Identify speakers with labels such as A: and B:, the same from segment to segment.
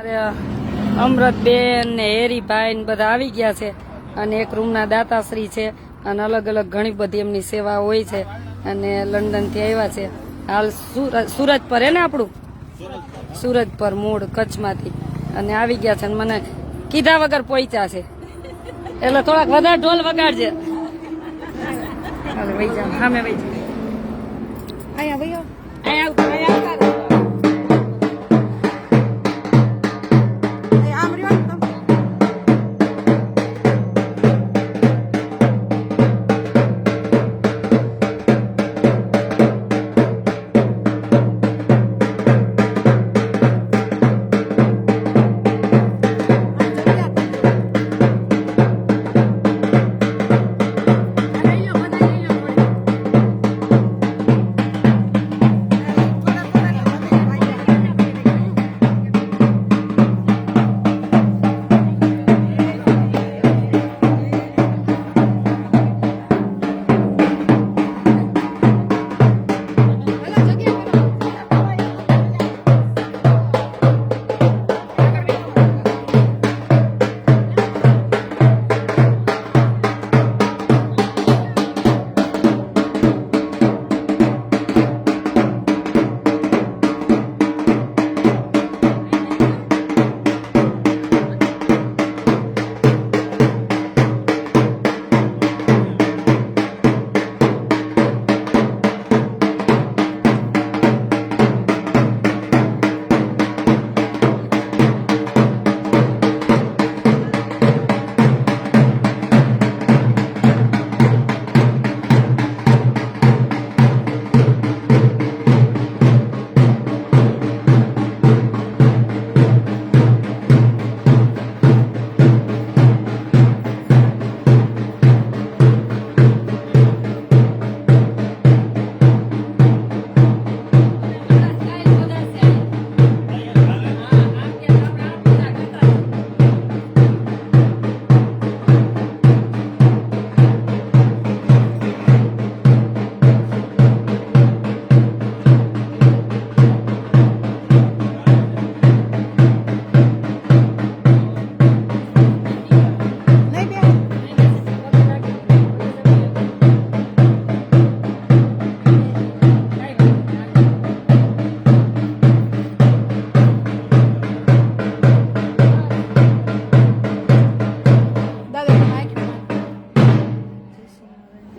A: અમારે અમૃતબેન ને હેરીભાઈ ને બધા આવી ગયા છે. અને એક રૂમના દાતાશ્રી છે અને અલગ અલગ ઘણી બધી એમની સેવા હોય છે. અને લંડનથી આવ્યા છે. હાલ સુરત પર હે ને આપણું? સુરત પર, મૂળ કચ્છમાંથી. અને આવી ગયા છે અને મને કીધા વગર પહોંચ્યા છે. એટલે થોડાક વધારે ઢોલ વગાડજે. હાલો, વહી જાઓ. સામે વહી જાઓ. અહીંયા વહી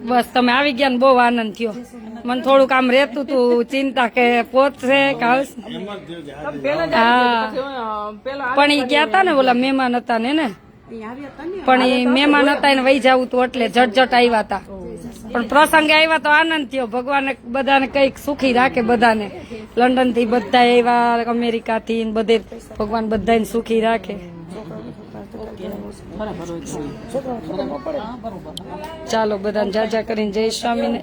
A: બસ તમે આવી ગયા ને બહુ આનંદ થયો. મને થોડુંક આમ રહેતું તું, ચિંતા કે પહોંચશે પણ ઈ ગયા તા ને ઓલા મહેમાન હતા ને ને પણ ઈ મહેમાન હતા ને વહી જવું તું એટલે ઝટઝટ આવ્યા હતા પણ પ્રસંગે આવ્યા તો આનંદ થયો. ભગવાને બધાને કંઈક સુખી રાખે બધાને. લંડનથી બધા આવ્યા અમેરિકા થી બધે. ભગવાન બધાને સુખી રાખે. ચાલો બધાને જાજા કરીને જય સ્વામી
B: તું તો ને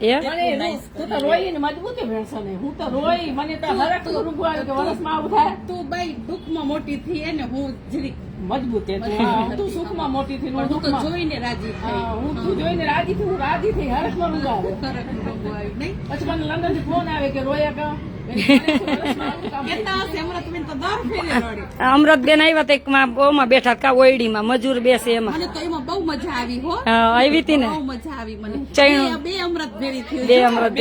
C: દુઃખમાં મોટી થઈ એને હું જરીક
B: મજબૂત તું સુખમાં મોટી થઈ
C: હું જોઈને રાજી
B: હું તું જોઈને રાજી થઈ હું રાજી થઈ હરખમાં રૂગો આવે
C: ખરેખર બહુ
B: પછી મને લંડન ફોન આવે કે રોયા કા વરસમાં આવું કામ
C: કેતા હશે હમણાં તમે તો દર ફેરે રડે
A: અમૃતબેન આવ્યા તો એક માં ઓમાં બેઠા કા ઓયડીમાં મજૂર બેસે એમાં.
C: બહુ મજા આવી હો.
A: આવી હતી ને?
C: મજા આવી મને.
A: ચૈણું.
C: બે- બે અમૃત ભેરી
A: બે અમૃત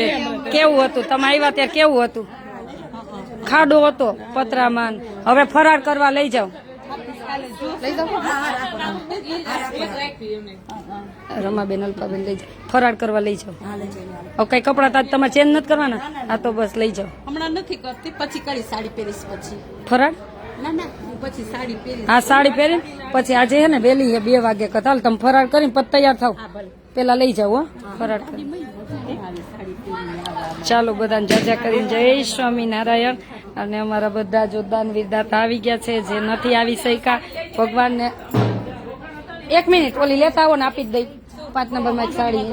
A: કેવું હતું? તમે આવ્યા ત્યારે કેવું હતું? ખાડો હતો પતરામાં. હવે ફરાર કરવા લઈ જાઓ. રમાબેન અલ્પાબેન લઈ જાઓ. ફરાર કરવા લઈ જાઓ. હવે કઈ કપડા તાજ તમારે ચેન્જ નથી કરવાના? આ તો બસ લઈ જાઓ.
C: હમણાં નથી કરતી પછી કરી સાડી પહેરીશ પછી. ના હું સાડી
A: પહેરી પછી આજે હે ને વેલી હે બે વાગે કથા. તમે ફરાર કરીને પછી તૈયાર થાવ. પેલા લઈ જાવ હો. ફરાર કરી ચાલો બધાને જાજા કરીને જય સ્વામિનારાયણ. અને અમારા બધા જોદાન દાનવીર દાતા આવી ગયા છે. જે નથી આવી શક્યા, ભગવાનને એક મિનિટ ઓલી લેતા આવો ને આપી જ દઈ. પાંચ નંબરમાં સાડી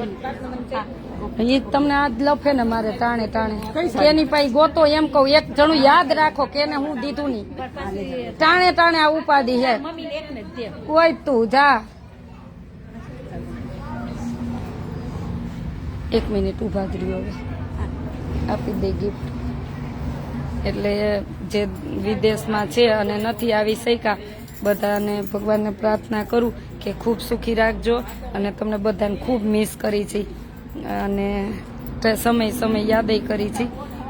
A: એ તમને આજ લફે ને મારે ટાણે ટાણે. કેની પાઈ ગોતો એમ કહું. એક જણું યાદ રાખો કેને હું દીધું નહીં. ટાણે ટાણે આ ઉપાધિ હે. કોઈ તું જા. એક મિનિટ ઊભા જ હવે. આપી દે ગિફ્ટ એટલે જે વિદેશમાં છે અને નથી આવી શક્યા, બધાને ભગવાનને પ્રાર્થના કરું કે ખૂબ સુખી રાખજો અને તમને બધાને ખૂબ મિસ કરી છે. અને સમય સમય યાદય કરી છે.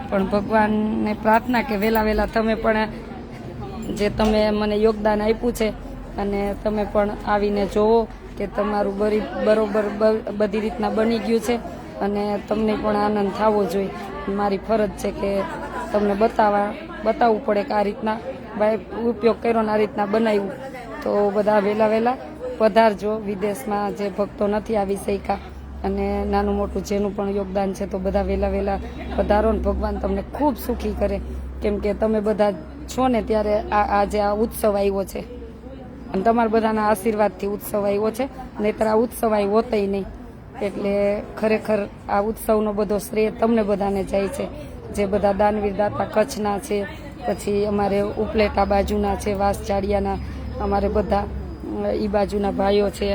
A: પણ ભગવાનને પ્રાર્થના કે વહેલા વહેલા તમે પણ જે તમે મને યોગદાન આપ્યું છે અને તમે પણ આવીને જોવો કે તમારું બરી બરોબર બધી રીતના બની ગયું છે અને તમને પણ આનંદ થવો જોઈએ. મારી ફરજ છે કે તમને બતાવવા બતાવવું પડે કે આ રીતના ભાઈ ઉપયોગ કર્યો ને આ રીતના બનાવ્યું. તો બધા વહેલા વહેલા પધારજો. વિદેશમાં જે ભક્તો નથી આવી શક્યા અને નાનું મોટું જેનું પણ યોગદાન છે તો બધા વહેલા વહેલા પધારો ને ભગવાન તમને ખૂબ સુખી કરે. કેમ કે તમે બધા છો ને ત્યારે આ આજે આ ઉત્સવ આવ્યો છે. અને તમારા બધાના આશીર્વાદથી ઉત્સવ આવ્યો છે. નહીતર આ ઉત્સવ આવ્યો હોતય નહીં. એટલે ખરેખર આ ઉત્સવનો બધો શ્રેય તમને બધાને જાય છે. જે બધા દાનવીર દાતા કચ્છના છે, પછી અમારે ઉપલેટા બાજુના છે વાસચાડિયાના અમારે બધા એ બાજુના ભાઈઓ છે.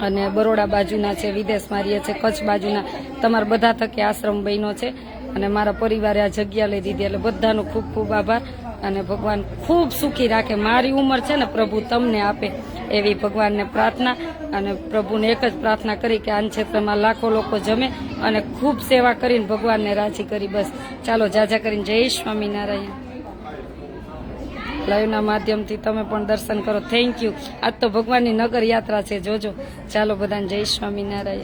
A: અને બરોડા બાજુના છે વિદેશમાં રહીએ છે, કચ્છ બાજુના. તમારા બધા તકે આશ્રમ બન્યો છે. અને મારા પરિવારે આ જગ્યા લઈ દીધી, એટલે બધાનો ખૂબ ખૂબ આભાર. અને ભગવાન ખૂબ સુખી રાખે. મારી ઉંમર છે ને પ્રભુ તમને આપે. એવી ભગવાનને પ્રાર્થના અને પ્રભુને એક જ પ્રાર્થના કરી કે આન ક્ષેત્રમાં લાખો લોકો જમે અને ખૂબ સેવા કરીને ભગવાનને રાજી કરી બસ. ચાલો જાજા કરીને જય સ્વામિનારાયણ. લાઈવના માધ્યમથી તમે પણ દર્શન કરો. થેન્ક યુ આજ તો ભગવાનની નગર યાત્રા છે. જોજો. ચાલો બધાને જય સ્વામિનારાયણ.